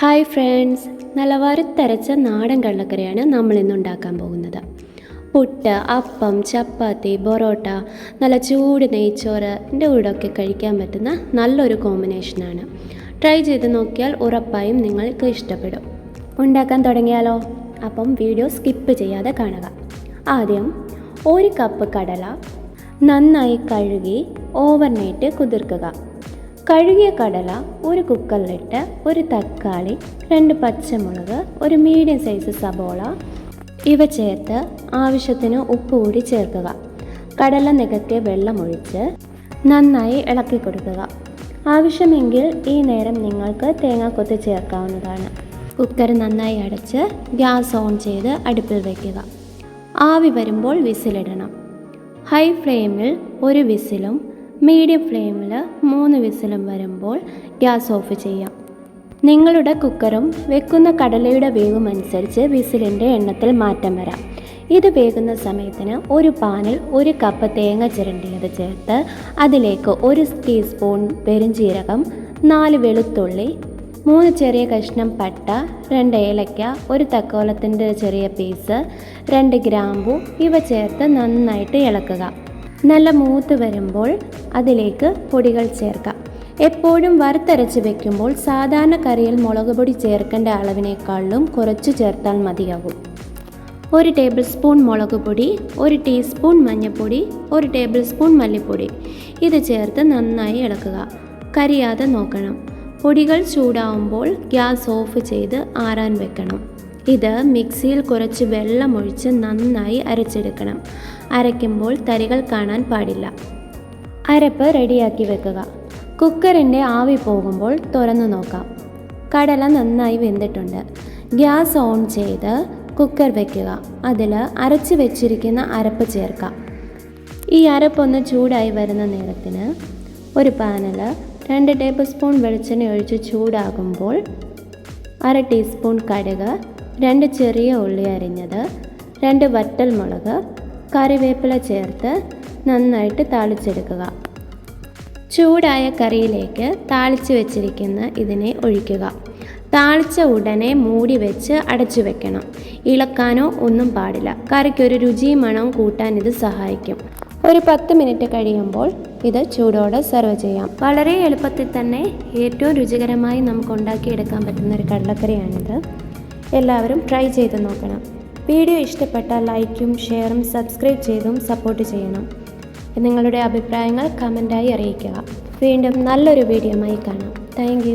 Hi friends. നല്ല വറുത്തരച്ച നാടൻ കള്ളക്കറിയാണ് നമ്മൾ ഇന്ന് ഉണ്ടാക്കാൻ പോകുന്നത്. പുട്ട് അപ്പം ചപ്പാത്തി പൊറോട്ട നല്ല ചൂട് നെയ്ച്ചോറ് എന്റെ കൂടെയൊക്കെ കഴിക്കാൻ പറ്റുന്ന നല്ലൊരു കോമ്പിനേഷനാണ് ട്രൈ ചെയ്ത് നോക്കിയാൽ ഉറപ്പായും നിങ്ങൾക്ക് ഇഷ്ടപ്പെടും. ഉണ്ടാക്കാൻ തുടങ്ങിയാലോ? അപ്പം വീഡിയോ സ്കിപ്പ് ചെയ്യാതെ കാണുക. ആദ്യം ഒരു കപ്പ് കടല നന്നായി കഴുകി ഓവർനൈറ്റ് കുതിർക്കുക. കഴുകിയ കടല ഒരു കുക്കറിലിട്ട് ഒരു തക്കാളി രണ്ട് പച്ചമുളക് ഒരു മീഡിയം സൈസ് സബോള ഇവ ചേർത്ത് ആവശ്യത്തിന് ഉപ്പ് കൂടി ചേർക്കുക. കടല നികത്തിയ വെള്ളമൊഴിച്ച് നന്നായി ഇളക്കി കൊടുക്കുക. ആവശ്യമെങ്കിൽ ഈ നേരം നിങ്ങൾക്ക് തേങ്ങാക്കൊത്ത് ചേർക്കാവുന്നതാണ്. കുക്കർ നന്നായി അടച്ച് ഗ്യാസ് ഓൺ ചെയ്ത് അടുപ്പിൽ വയ്ക്കുക ആവി വരുമ്പോൾ വിസിലിടണം. ഹൈ ഫ്ലെയിമിൽ ഒരു വിസിലും മീഡിയം ഫ്ലെയിമിൽ മൂന്ന് വിസിലും വരുമ്പോൾ ഗ്യാസ് ഓഫ് ചെയ്യാം. നിങ്ങളുടെ കുക്കറും വെക്കുന്ന കടലയുടെ വേവും അനുസരിച്ച് വിസിലിന്റെ എണ്ണത്തിൽ മാറ്റം വരാം. ഇത് വേകുന്ന സമയത്തിന് ഒരു പാനിൽ ഒരു കപ്പ് തേങ്ങ ചിരണ്ടിയത് ചേർത്ത് അതിലേക്ക് ഒരു ടീസ്പൂൺ പെരുംജീരകം നാല് വെളുത്തുള്ളി മൂന്ന് ചെറിയ കഷ്ണം പട്ട രണ്ട് ഏലക്ക ഒരു തക്കോലത്തിന്റെ ചെറിയ പീസ് രണ്ട് ഗ്രാമ്പു ഇവ ചേർത്ത് നന്നായിട്ട് ഇളക്കുക. നല്ല മൂത്ത് വരുമ്പോൾ അതിലേക്ക് പൊടികൾ ചേർക്കാം. എപ്പോഴും വറുത്തരച്ച് വെക്കുമ്പോൾ സാധാരണ കറിയിൽ മുളക് പൊടി ചേർക്കേണ്ട അളവിനേക്കാളും കുറച്ച് ചേർത്താൽ മതിയാകും. ഒരു ടേബിൾ സ്പൂൺ മുളക് പൊടി ഒരു ടീസ്പൂൺ മഞ്ഞൾപ്പൊടി ഒരു ടേബിൾ സ്പൂൺ മല്ലിപ്പൊടി. ഇത് ചേർത്ത് നന്നായി ഇളക്കുക. കരിയാതെ നോക്കണം. പൊടികൾ ചൂടാവുമ്പോൾ ഗ്യാസ് ഓഫ് ചെയ്ത് ആറാൻ വെക്കണം. ഇത് മിക്സിയിൽ കുറച്ച് വെള്ളമൊഴിച്ച് നന്നായി അരച്ചെടുക്കണം. അരയ്ക്കുമ്പോൾ തരികൾ കാണാൻ പാടില്ല. അരപ്പ് റെഡിയാക്കി വെക്കുക. കുക്കറിന്റെ ആവി പോകുമ്പോൾ തുറന്നു നോക്കാം. കടല നന്നായി വെന്തിട്ടുണ്ട്. ഗ്യാസ് ഓൺ ചെയ്ത് കുക്കർ വയ്ക്കുക അതിൽ അരച്ച് വെച്ചിരിക്കുന്ന അരപ്പ് ചേർക്കാം. ഈ അരപ്പൊന്ന് ചൂടായി വരുന്ന നേരത്തിന് ഒരു പാനിൽ രണ്ട് ടേബിൾ സ്പൂൺ വെളിച്ചെണ്ണ ഒഴിച്ച് ചൂടാകുമ്പോൾ അര ടീസ്പൂൺ കടുക് രണ്ട് ചെറിയ ഉള്ളി അരിഞ്ഞത് രണ്ട് വറ്റൽ മുളക് കറിവേപ്പില ചേർത്ത് നന്നായിട്ട് താളിച്ചെടുക്കുക. ചൂടായ കറിയിലേക്ക് താളിച്ച് വെച്ചിരിക്കുന്ന ഇതിനെ ഒഴിക്കുക. താളിച്ച ഉടനെ മൂടി വെച്ച് അടച്ചു വെക്കണം. ഇളക്കാനോ ഒന്നും പാടില്ല. കറിക്കൊരു രുചിയും മണവും കൂട്ടാൻ ഇത് സഹായിക്കും. ഒരു പത്ത് മിനിറ്റ് കഴിയുമ്പോൾ ഇത് ചൂടോടെ സെർവ് ചെയ്യാം. വളരെ എളുപ്പത്തിൽ തന്നെ ഏറ്റവും രുചികരമായി നമുക്ക് ഉണ്ടാക്കിയെടുക്കാൻ പറ്റുന്ന ഒരു കടലക്കറിയാണിത്. എല്ലാവരും ട്രൈ ചെയ്ത് നോക്കണം. വീഡിയോ ഇഷ്ടപ്പെട്ടാൽ ലൈക്കും ഷെയറും സബ്സ്ക്രൈബ് ചെയ്തും സപ്പോർട്ട് ചെയ്യണം. നിങ്ങളുടെ അഭിപ്രായങ്ങൾ കമന്റായി അറിയിക്കുക. വീണ്ടും നല്ലൊരു വീഡിയോയുമായി കാണാം. താങ്ക്